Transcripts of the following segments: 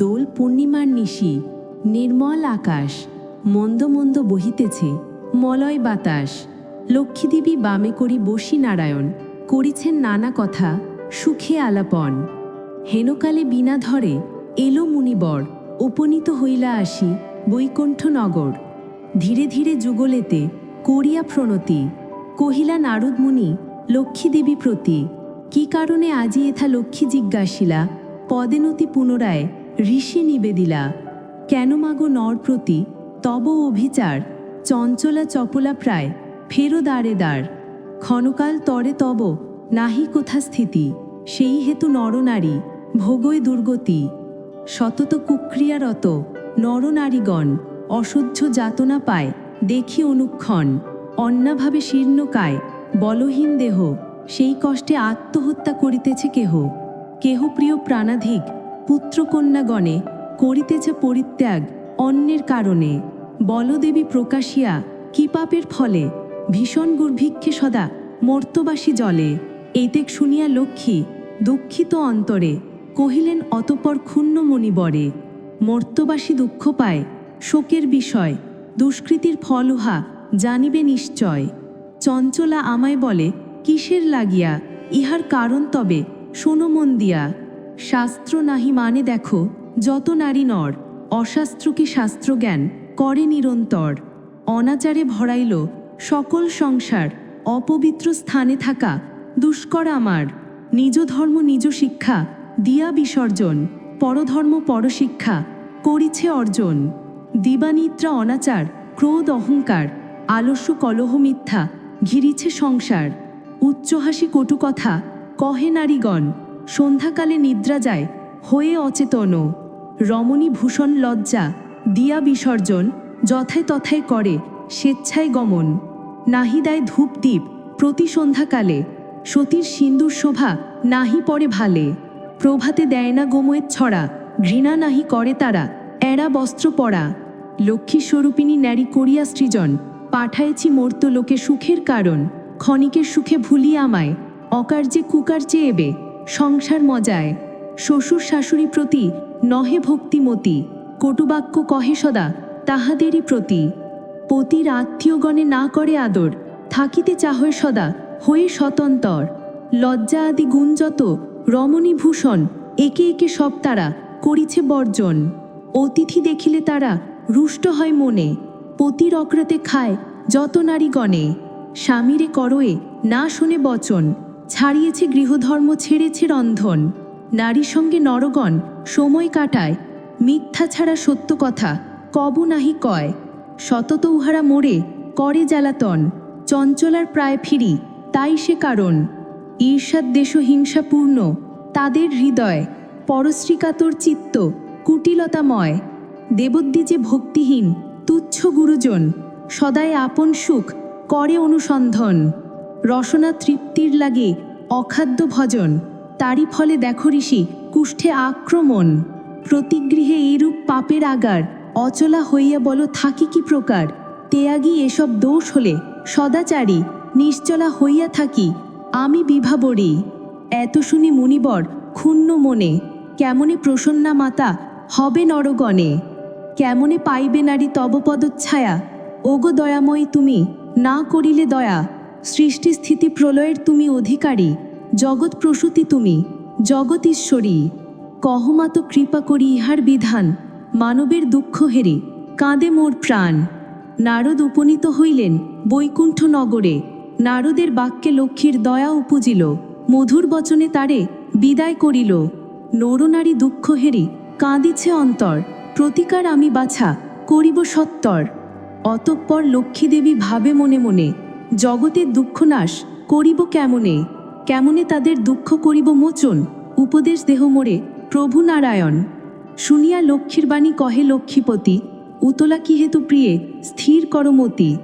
দোল পূর্ণিমার নিশি, নির্মল আকাশ, মন্দ মন্দ বহিতেছে, মলয় বাতাস। লক্ষ্মীদেবী বামে করি বসি নারায়ণ, করিছেন নানা কথা, সুখে আলাপন। হেনকালে বিনা ধরে এলো মুনিবর, উপনীত হইলা আসি বৈকুণ্ঠ নগর ধীরে ধীরে যুগলেতে করিয়া প্রণতি, কহিলা নারদ মুনি, লক্ষ্মীদেবী প্রতি, কি কারণে আজি এথা লক্ষ্মী জিজ্ঞাসিলা পদেনতি পুনরায় ঋষি নিবেদিলা, কেন মাগো নর প্রতি তব অভিচার, চঞ্চলা চপলা প্রায় ফেরো দাঁড়ে দাঁড় ক্ষণকাল তরে তব নাহি কোথা স্থিতি, সেই হেতু নরনারী ভোগই দুর্গতি, সতত কুক্রিয়ারত নরনারীগণ অসহ্য যাতনা পায় দেখি অনুক্ষণ অন্যাভাবে শীর্ণকায় বলহীন দেহ, সেই কষ্টে আত্মহত্যা করিতেছে কেহ কেহ প্রিয় প্রাণাধিক পুত্রকন্যাগণে করিতেছে পরিত্যাগ অন্যের কারণে। বলদেবী প্রকাশিয়া কি পাপের ফলে ভীষণ দুর্ভিক্ষে সদা মর্তবাসী জলে। এইতেক শুনিয়া লক্ষ্মী দুঃখিত অন্তরে কহিলেন, অতপর ক্ষুণ্ণ মণিবরে মর্তবাসী দুঃখ পায়, শোকের বিষয়, দুষ্কৃতির ফল উহা জানিবে নিশ্চয়। চঞ্চলা আমায় বলে, কিসের লাগিয়া, ইহার কারণ তবে শোনো মন দিয়া শাস্ত্র নাহি মানে দেখো, যত নারী নর অশাস্ত্রকে শাস্ত্রজ্ঞান, করে নিরন্তর। অনাচারে ভরাইল, সকল সংসার, অপবিত্র স্থানে থাকা, দুষ্কর আমার। নিজ ধর্ম নিজ শিক্ষা, দিয়া বিসর্জন, পরধর্ম পরশিক্ষা, করিছে অর্জন। দিবানিদ্রা অনাচার, ক্রোধ অহংকার, আলস্য কলহ মিথ্যা, ঘিরিছে সংসার। উচ্চহাসি কটু কথা, কহে নারীগণ সন্ধ্যাকালে নিদ্রা যায়, হয়ে অচেতন। রমণী ভূষণ লজ্জা, দিয়া বিসর্জন যথায় তথায় করে, স্বেচ্ছায় গমন। নাহি দেয় ধূপদীপ প্রতি সন্ধ্যাকালে। সতীর সিন্দুর শোভা, নাহি পড়ে ভালে। প্রভাতে দেয় না গোময়ের ছড়া, ঘৃণা নাহি করে তারা এরা বস্ত্র পরা। লক্ষ্মী স্বরূপিণী ন্যারি করিয়া সৃজন পাঠায়েছি মর্ত লোকে সুখের কারণ, ক্ষণিকের সুখে ভুলি আমায়, অকার্যে কুকার্যে এবে। সংসার মজায়। শ্বশুর শাশুড়ি প্রতি নহে ভক্তিমতি, কটুবাক্য কহে সদা তাহাদেরই প্রতি। পতির আত্মীয়গণে না করে আদর, থাকিতে চাহয় সদা হয়ে স্বতন্তর লজ্জা আদি গুণ যত রমণী ভূষণ, একে একে সব তারা করিছে বর্জন। অতিথি দেখিলে তারা রুষ্ট হয় মনে, পতির অক্রাতে খায় যত নারীগণে। স্বামীরে করয়ে না শোনে বচন। ছাড়িয়েছে গৃহধর্ম, ছেড়েছে রন্ধন। নারীর সঙ্গে নরগণ, সময় কাটায়। মিথ্যা ছাড়া সত্য কথা, কব নাহি কয়। সতত উহারা মোড়ে করে জ্বালাতন। চঞ্চলার প্রায় ফিরি, তাই সে কারণ। ঈর্ষাদ দেশ হিংসাপূর্ণ তাদের হৃদয়। পরশ্রীকাতর চিত্ত, কুটিলতাময়। দেবদ্বী যে ভক্তিহীন, তুচ্ছ গুরুজন। সদাই আপন সুখ, করে অনুসন্ধন। রসনা তৃপ্তির লাগে অখাদ্য ভজন। তারই ফলে দেখো ঋষি, কুষ্ঠে আক্রমণ। প্রতিগৃহে এইরূপ পাপের আগার, অচলা হইয়া বলো থাকি কি প্রকার? তেয়াগি এসব দোষ হলে সদাচারী, নিশ্চলা হইয়া থাকি, আমি বিভাবরী এত শুনি মুনিবর ক্ষুণ্ণ মনে, কেমনে প্রসন্না মাতা হবে নরগণে? কেমনে পাইবে নারী তব পদচ্ছায়া? ওগো দয়াময়ী তুমি, না করিলে দয়া। সৃষ্টি স্থিতি প্রলয়ের তুমি অধিকারী জগৎ প্রসূতি তুমি জগৎ ঈশ্বরী কহমাত কৃপা করি ইহার বিধান, মানবের দুঃখ হেরে, কাঁদে মোর প্রাণ। নারদ উপনীত হইলেন বৈকুণ্ঠ নগরে, নারদের বাক্যে লক্ষ্মীর দয়া উপজিল, মধুর বচনে তারে বিদায় করিল। নরনারী দুঃখ হেরি, কাঁদিছে অন্তর, প্রতিকার আমি বাছা করিব সত্তর। অতঃপর লক্ষ্মীদেবী ভাবে মনে মনে জগতের দুঃখনাশ করিব কেমনে? কেমনে তাদের দুঃখ করিব মোচন? উপদেশ দেহ মোরে, প্রভু নারায়ণ। শুনিয়া লক্ষ্মীর বাণী কহে লক্ষ্মীপতি, উতলা কি হেতু প্রিয়ে? স্থির করমতি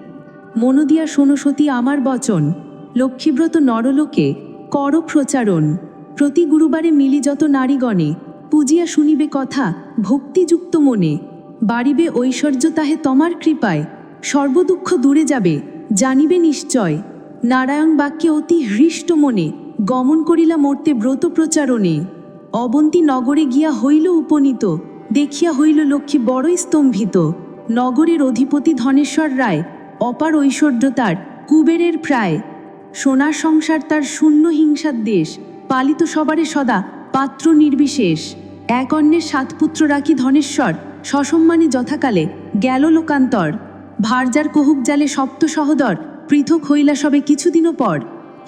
মনোদিয়া শোনো সতী আমার বচন। লক্ষ্মীব্রত নরলোকে, কর প্রচারণ। প্রতি গুরুবারে মিলি যত নারীগণে, পূজিয়া শুনিবে কথা, ভক্তিযুক্ত মনে। বাড়িবে ঐশ্বর্য তাহে তোমার কৃপায়। সর্বদুঃখ দূরে যাবে। জানিবে নিশ্চয়, নারায়ণ বাক্যে অতি হৃষ্ট মনে গমন করিলা মর্তে ব্রত প্রচারণে। অবন্তী নগরে গিয়া হইল উপনীত, দেখিয়া হইল লক্ষ্মী বড়ই স্তম্ভিত। নগরের অধিপতি ধনেশ্বর রায় অপার ঐশ্বর্য তার কুবেরের প্রায়। সোনার সংসার তার শূন্য হিংসার দেশ, পালিত সবারে সদা পাত্র নির্বিশেষ। এক অন্যের সাত পুত্র রাখি ধনেশ্বর, সসম্মানে যথাকালে গেল লোকান্তর। ভারজার কহুক জালে সপ্ত সহদর, পৃথক হইলা সবে কিছুদিনও পর,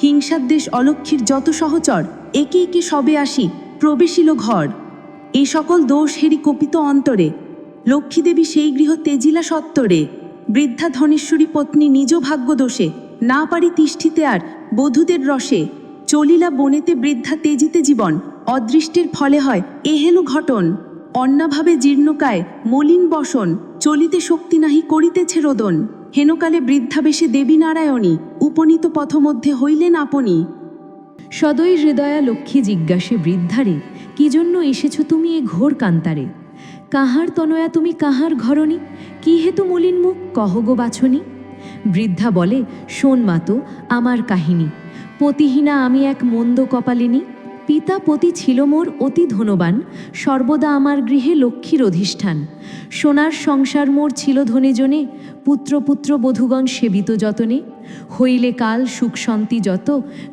হিংসার দেশ অলক্ষীর যত সহচর, একে একে সবে আসি, প্রবেশিল ঘর। এই সকল দোষ হেরি কপিত অন্তরে, লক্ষ্মীদেবী সেই গৃহ তেজিলা সত্তরে, বৃদ্ধা ধনেশ্বরী পত্নী নিজ ভাগ্য দোষে, না পারি তিষ্ঠিতে আর বধূদের রসে, চলিলা বনেতে বৃদ্ধা তেজিতে জীবন, অদৃষ্টের ফলে হয় এহেলো ঘটন। অন্নাভাবে জীর্ণকায় মলিন বসন, চলিতে শক্তি নাহি করিতেছে রোদন। হেনকালে বৃদ্ধা বেশে দেবী নারায়ণী উপনীত পথমধ্যে হইলেন আপনি। সদয় হৃদয়া লক্ষ্মী জিজ্ঞাসে, বৃদ্ধারে, কি জন্য এসেছ তুমি এ ঘোর কান্তারে? কাহার তনয়া তুমি কাহার ঘরণী? কি হেতু মলিন মুখ, কহ গো বাছনি? বৃদ্ধা বলে, শোন মাতো, আমার কাহিনী। পতিহীনা আমি এক মন্দ কপালিনী পিতা পতি ছিল মোর অতি ধনবান, সর্বদা আমার গৃহে লক্ষ্মীর অধিষ্ঠান। সোনার সংসার মোর ছিল ধনেজনে, পুত্র পুত্র বধূগণ সেবিত যতনে। হইলে কাল সুখ শান্তি যত,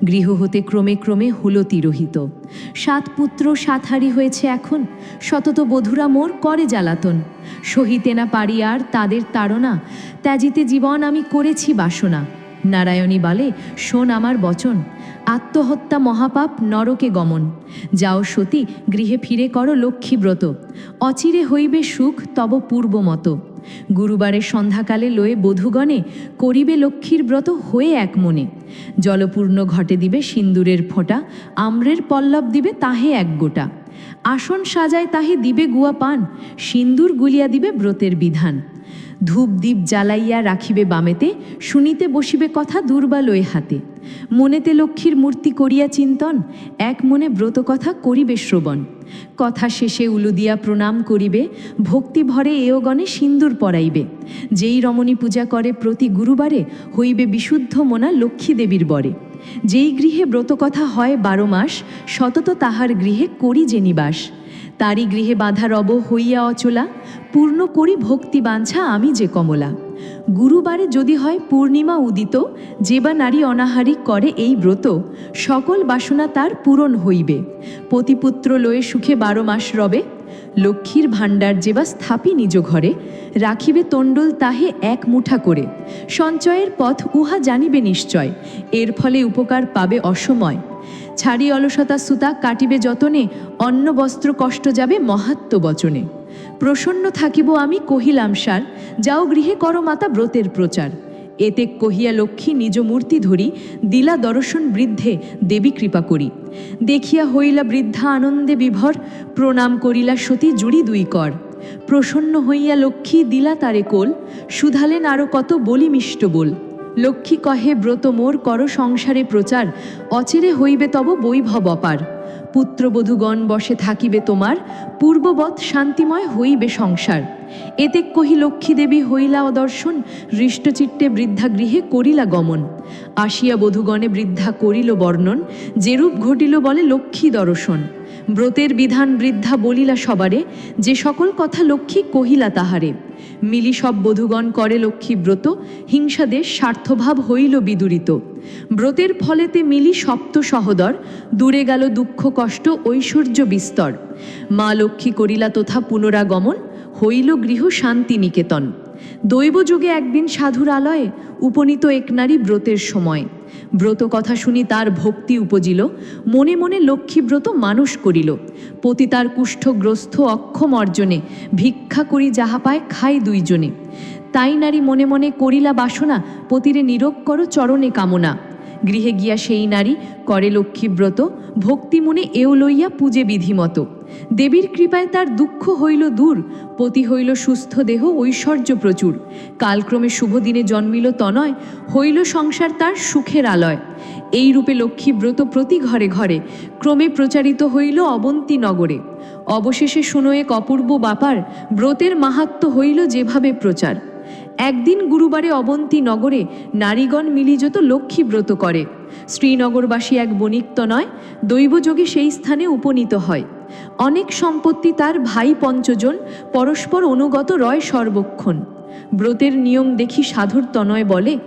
গৃহ হতে ক্রমে ক্রমে হলো তিরোহিত সাত পুত্র সাতহারি হয়েছে এখন শতত বধূরা মোর করে জ্বালাতন। সহিতে না পারি আর তাদের তাড়না, ত্যাজিতে জীবন আমি করেছি বাসনা। নারায়ণী বলে, শোন আমার বচন। আত্মহত্যা মহাপাপ, নরকে গমন। যাও সতী, গৃহে ফিরে করো লক্ষ্মীব্রত অচিরে হইবে সুখ, তব পূর্বমত গুরুবারের সন্ধ্যাকালে লয়ে বধূগণে করিবে লক্ষ্মীর ব্রত হয়ে এক মনে। জলপূর্ণ ঘটে দিবে সিন্দুরের ফোঁটা, আম্রের পল্লব দিবে তাহে এক গোটা। আসন সাজায় তাহে দিবে গুয়া পান, সিন্দুর গুলিয়া দিবে ব্রতের বিধান। ধূপ দীপ জ্বালাইয়া রাখিবে বামেতে, শুনিতে বসিবে কথা দুর্বালয়ে হাতে। মনেতে লক্ষ্মীর মূর্তি করিয়া চিন্তন, এক মনে ব্রত কথা করিবে শ্রবণ। কথা শেষে উলুদিয়া প্রণাম করিবে, ভক্তি ভরে এওগণে সিন্দুর পরাইবে। যেই রমণী পূজা করে প্রতি গুরুবারে, হইবে বিশুদ্ধ মোনা লক্ষ্মী দেবীর বরে। যেই গৃহে ব্রতকথা হয় বারো মাস, সতত তাহার গৃহে করি যে নিবাস। তারই গৃহে বাঁধা রব হইয়া অচলা, পূর্ণ করি ভক্তি বাঞ্ছা আমি যে কমলা। গুরুবারে যদি হয় পূর্ণিমা উদিত, যে বা নারী অনাহারি করে এই ব্রত, সকল বাসনা তার পূরণ হইবে। পতিপুত্র লয়ে সুখে বারো মাস রবে, লক্ষ্মীর ভাণ্ডার যে বা স্থাপি নিজ ঘরে, রাখিবে তণ্ডল তাহে এক মুঠা করে। সঞ্চয়ের পথ উহা জানিবে নিশ্চয়, এর ফলে উপকার পাবে অসময়। ছাড়ি অলসতা সুতা কাটিবে যতনে, অন্ন বস্ত্র কষ্ট যাবে মহাত্ম বচনে। প্রসন্ন থাকিব আমি, কহিলাম সার, যাও গৃহে করো মাতা ব্রতের প্রচার। এতে কহিয়া লক্ষ্মী নিজ মূর্তি ধরি, দিলা দর্শন বৃদ্ধে দেবী কৃপা করি। দেখিয়া হইলা বৃদ্ধা আনন্দে বিভর, প্রণাম করিলা সতী জুড়ি দুই কর। প্রসন্ন হইয়া লক্ষ্মী দিলা তারে কোল, সুধালেন আরও কত বলি মিষ্ট বল। লক্ষ্মী কহে, ব্রত মোর, কর সংসারে প্রচার। অচিরে হইবে তব বৈভব অপার। পুত্রবধূগণ বসে থাকিবে তোমার। পূর্ববৎ শান্তিময় হইবে সংসার। এতে কহি লক্ষ্মী দেবী হইলা অদর্শন হৃষ্টচিত্তে বৃদ্ধা গৃহে করিলা গমন। আসিয়া বধূগণে বৃদ্ধা করিল বর্ণন। যেরূপ ঘটিল বলে লক্ষ্মী দর্শন। ব্রতের বিধান বৃদ্ধা বলিলা সবারে। যে সকল কথা লক্ষ্মী কহিলা তাহারে। মিলি সব বধূগণ করে লক্ষ্মী ব্রত হিংসাদেশ স্বার্থভাব হইল বিদুরিত। ব্রতের ফলেতে মিলি সপ্ত সহদর, দূরে গেল দুঃখ, কষ্ট, ঐশ্বর্য বিস্তর। মা লক্ষ্মী করিলা তথা পুনরাগমন, হইল গৃহ শান্তি নিকেতন দৈবযোগে একদিন সাধুর আলয়ে উপনীত এক নারী ব্রতের সময়। ব্রত কথা শুনি তার ভক্তি উপজিল। মনে মনে লক্ষ্মী ব্রত মানুষ করিল। পতি তার কুষ্ঠগ্রস্ত অক্ষম অর্জনে ভিক্ষা করি যাহা পায় খাই দুইজনে। তাই নারী মনে মনে করিলা বাসনা, পতিরে নিরোগ করো চরণে কামনা। গৃহে গিয়া সেই নারী, করে লক্ষ্মীব্রত ভক্তি মনে এও লইয়া পূজে বিধিমত। দেবীর কৃপায় তার দুঃখ হইল দূর, পতি হইল সুস্থ দেহ, ঐশ্বর্য প্রচুর। কালক্রমে শুভ দিনে জন্মিল তনয়, হইল সংসার তার সুখের আলয়। এই রূপে লক্ষ্মীব্রত প্রতি ঘরে ঘরে, ক্রমে প্রচারিত হইল অবন্তী নগরে। অবশেষে শুনো এক অপূর্ব বাপার ব্রতের মাহাত্ম হইল যেভাবে প্রচার। একদিন গুরুবারে অবন্তী নগরে নারীগণ লক্ষ্মী ব্রত করে। শ্রীনগরবাসী এক বণিক নয়, দৈবযোগে সেই স্থানে উপনীত হয়। অনেক সম্পত্তি তার ভাই পঞ্চজন পরস্পর অনুগত রয় সর্বক্ষণ। ব্রতের নিয়ম দেখি সাধুর তনয় বলে,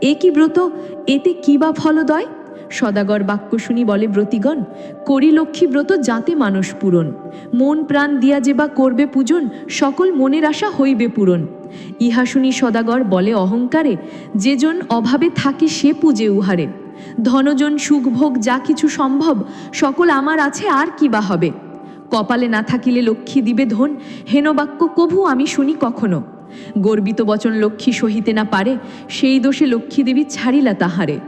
এ কি ব্রত? এতে কী বা ফলদয়? সদাগর বাক্য শুনি বলে ব্রতিগণ, করি লক্ষ্মী ব্রত যাতে মানুষ পূরণ। মন প্রাণ দিয়া যে বা করবে পূজন, সকল মনের আশা হইবে পূরণ। ইহা শুনি সদাগর বলে অহংকারে যেজন অভাবে থাকে সে পূজে উহারে। ধনজন, সুখভোগ যা কিছু সম্ভব, সকল আমার আছে আর কি বা হবে? কপালে না থাকিলে লক্ষ্মী দিবে ধন, হেনবাক্য কভু আমি শুনি কখনো? গর্বিত বচন লক্ষ্মী সহিতে না পারে, সেই দোষে লক্ষ্মী দেবী ছাড়িলা তাহারে।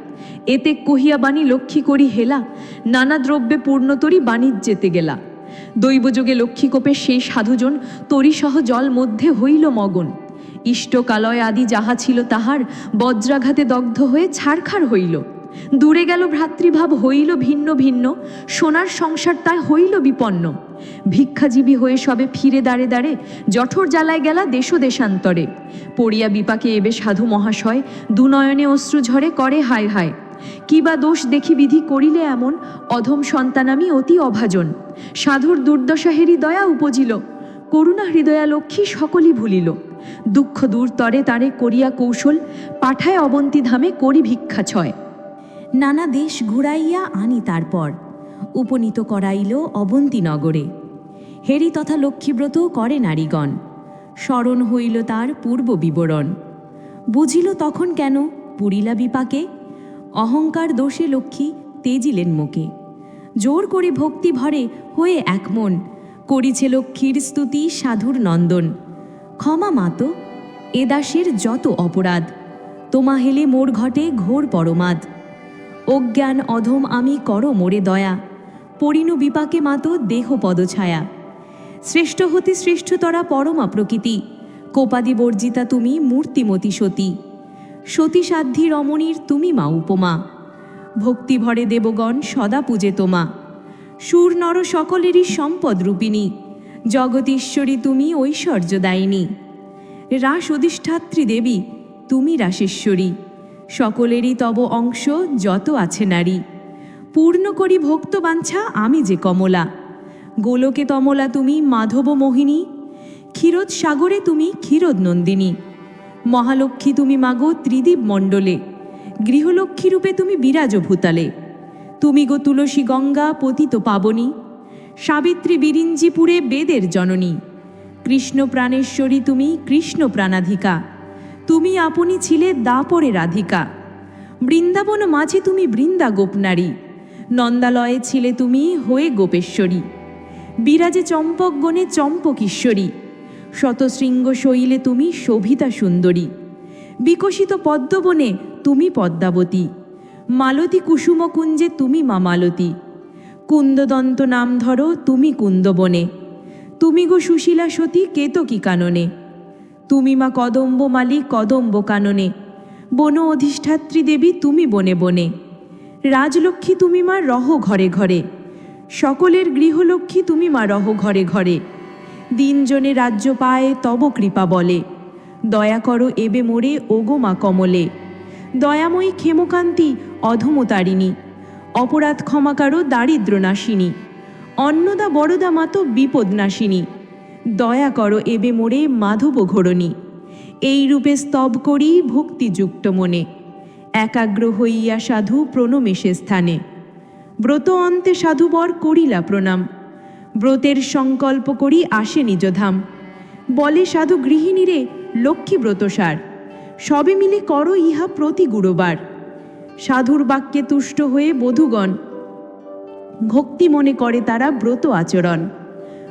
এতে কহিয়া বাণী লক্ষ্মী করি হেলা, নানা দ্রব্যে পূর্ণতরী যেতে গেলা। দৈবযোগে লক্ষ্মীকোপে সেই সাধুজন তরিসহ জল মধ্যে হইল মগন। ইষ্টকালয় আদি যাহা ছিল তাহার, বজ্রাঘাতে দগ্ধ হয়ে ছাড়খাড় হইল। দূরে গেল ভ্রাতৃভাব, হইল ভিন্ন ভিন্ন, সোনার সংসার তাই হইল বিপন্ন। ভিক্ষাজীবী হয়ে সবে ফিরে দাঁড়ে দাঁড়ে জঠর জ্বালায় গেলা দেশ দেশান্তরে। পড়িয়া বিপাকে এবে সাধু মহাশয়, দুনয়নে অশ্রু ঝরে করে হায় হায়। কিবা দোষ দেখি বিধি করিলে এমন, অধম সন্তান আমি অতি অভাজন। সাধুর দুর্দশা হেরি দয়া উপজিল, করুণা হৃদয়া লক্ষ্মী সকলই ভুলিল। দুঃখ দূর তরে তারে করিয়া কৌশল, পাঠায় অবন্তী ধামে করি ভিক্ষা ছয় নানা দেশ ঘুরাইয়া আনি তারপর। উপনীত করাইল অবন্তীনগরে। হেরি তথা লক্ষ্মীব্রত করে নারীগণ। স্মরণ হইল তার পূর্ব বিবরণ। বুঝিল তখন কেন পুরিলা বিপাকে? অহংকার দোষে লক্ষ্মী তেজিলেন মুখে। জোর করে ভক্তি ভরে হয়ে এক মন, করিছে লক্ষ্মীর স্তুতি সাধুর নন্দন। ক্ষমা মাত, এ দাসের যত অপরাধ, তোমা হেলে মোর ঘটে ঘোর পরমাদ। অজ্ঞান অধম আমি কর মোরে দয়া। পরিণু বিপাকে মাতো দেহ পদছায়া শ্রেষ্ঠ হতে শ্রেষ্ঠতরা পরমা প্রকৃতি। কোপাদি বর্জিতা তুমি মূর্তিমতি সতী। সতী সাধ্যী রমণীর তুমি মা উপমা। ভক্তি ভরে দেবগণ সদা পূজে তোমা। সুর নর সকলেরই সম্পদ রূপিণী। জগতীশ্বরী তুমি ঐশ্বর্যদায়িনী। রাস অধিষ্ঠাত্রী দেবী, তুমি রাসেশ্বরী। সকলেরই তব অংশ যত আছে নারী। পূর্ণ করি ভক্ত বাঞ্ছা আমি যে কমলা। গোলকে তমলা তুমি মাধব মোহিনী। ক্ষীরোদ সাগরে তুমি ক্ষীরোদ নন্দিনী। মহালক্ষ্মী তুমি মাগো ত্রিদীপ মণ্ডলে। গৃহলক্ষ্মী রূপে তুমি বিরাজ ভূতালে। তুমি গো তুলসী গঙ্গা পতিত পাবনী। সাবিত্রী বিরিঞ্জিপুরে বেদের জননী। কৃষ্ণ প্রাণেশ্বরী তুমি কৃষ্ণ প্রাণাধিকা তুমি আপনি ছিলে দাপরে রাধিকা। বৃন্দাবন মাঝে তুমি বৃন্দা গোপনারী। নন্দালয়ে ছিলে তুমি হয়ে গোপেশ্বরী। বিরাজে চম্পক গণে চম্পকীশ্বরী। শতশৃঙ্গ শৈলে তুমি শোভিতা সুন্দরী। বিকশিত পদ্মবনে তুমি পদ্মাবতী। মালতী কুসুমকুঞ্জে তুমি মা মালতী কুন্দদন্ত নাম ধরো তুমি কুন্দবনে। তুমি গো সুশীলা সতী কেতকী কাননে। তুমি মা কদম্ব মালি কদম্ব কাননে। বন অধিষ্ঠাত্রী দেবী, তুমি বনে বনে। রাজলক্ষ্মী, তুমি মা রহ ঘরে ঘরে। সকলের গৃহলক্ষ্মী, তুমি মা রহ ঘরে ঘরে। দিনজনে রাজ্য পায়, তব কৃপা বলে। দয়া করো এবে মোরে, ওগো মা কমলে। দয়াময়ী ক্ষেমকান্তি অধমতারিণী অপরাধ ক্ষমাকারো দারিদ্র নাশিনী অন্নদা বড়দা মাতো বিপদ নাশিনী দয়া করো এবে মোরে মাধব ঘোরণী। এই রূপে স্তব করি ভক্তিযুক্ত মনে। একাগ্র হইয়া সাধু প্রণমেষে স্থানে। ব্রত অন্তে সাধুবর করিলা প্রণাম। ব্রতের সংকল্প করি আসে নিজধাম বলে সাধু গৃহিণীরে লক্ষ্মী ব্রতসার সবে মিলে করো ইহা প্রতি গুরুবার। সাধুর বাক্যে তুষ্ট হয়ে বধূগণ, ভক্তি মনে করে তারা ব্রত আচরণ।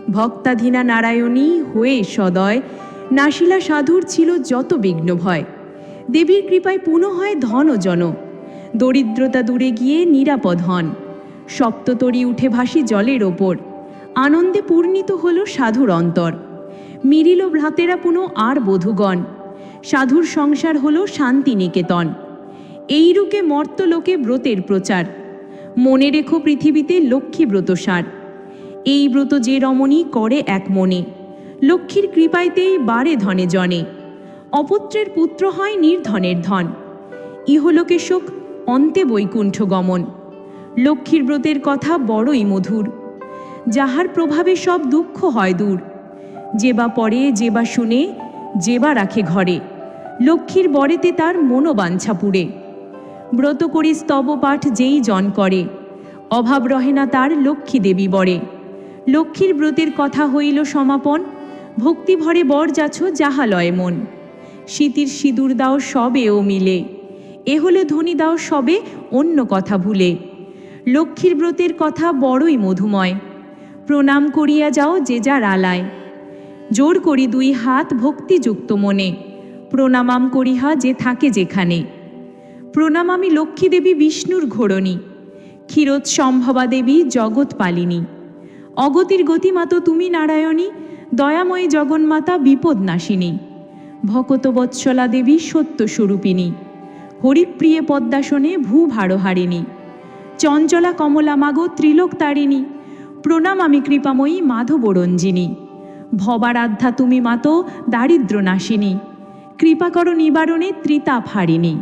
ভক্তাধীনা নারায়ণী হয়ে সদয় নাশিলা সাধুর ছিল যত বিঘ্ন ভয়। দেবীর কৃপায় পুনঃ হয় ধন ও জন। দরিদ্রতা দূরে গিয়ে নিরাপদ হন। সপ্ততরী উঠে ভাসি জলের ওপর। আনন্দে পূর্ণিত হল সাধুর অন্তর। মিরিল ভ্রাতেরা পুনঃ আর বধূগণ। সাধুর সংসার হল শান্তি নিকেতন এইরূপে মর্তলোকে ব্রতের প্রচার। মনে রেখো পৃথিবীতে লক্ষ্মী ব্রত সার এই ব্রত যে রমণী করে এক মনে লক্ষ্মীর কৃপাইতেই বারে ধনে জনে। অপুত্রের পুত্র হয় নির্ধনের ধন। ইহলোকে সুখ অন্তে বৈকুণ্ঠ গমন। লক্ষ্মীর ব্রতের কথা বড়ই মধুর। যাহার প্রভাবে সব দুঃখ হয় দূর। যে বা পড়ে, যে বা শুনে, যে বা রাখে ঘরে। লক্ষ্মীর বরেতে তার মনোবাঞ্ছা পুড়ে। ব্রত করি স্তব পাঠ যেই জন করে। অভাব রহে না তার লক্ষ্মী দেবী বরে। লক্ষ্মীর ব্রতের কথা হইল সমাপন। ভক্তি ভরে বর যাছ যাহা লয় মন। শীতির সিঁদুর দাও সবে ও মিলে। এ হলে ধ্বনি দাও সবে, অন্য কথা ভুলে। লক্ষ্মীর ব্রতের কথা বড়ই মধুময়। প্রণাম করিয়া যাও যে যার আলায়। জোর করি দুই হাত ভক্তিযুক্ত মনে। প্রণামাম করিহা যে থাকে যেখানে। প্রণাম আমি লক্ষ্মী দেবী বিষ্ণুর ঘোড়নি ক্ষীরোৎ সম্ভবা দেবী জগৎ পালিনী অগতির গতিমাতো তুমি নারায়ণী, দয়াময়ী জগন্মাতা বিপদ নাশিনী ভকতবৎসলা দেবী সত্যস্বরূপিণী। হরিপ্রিয়ে পদ্মাসনে ভূ ভারহারিণী চঞ্চলা কমলা মাগো ত্রিলোক তারিণী প্রণাম আমি কৃপাময়ী মাধবরঞ্জিনী। ভবারাধ্যা তুমি মাতো দারিদ্র নাশিনী কৃপা করো নিবারণে ত্রিতাপ হারিণী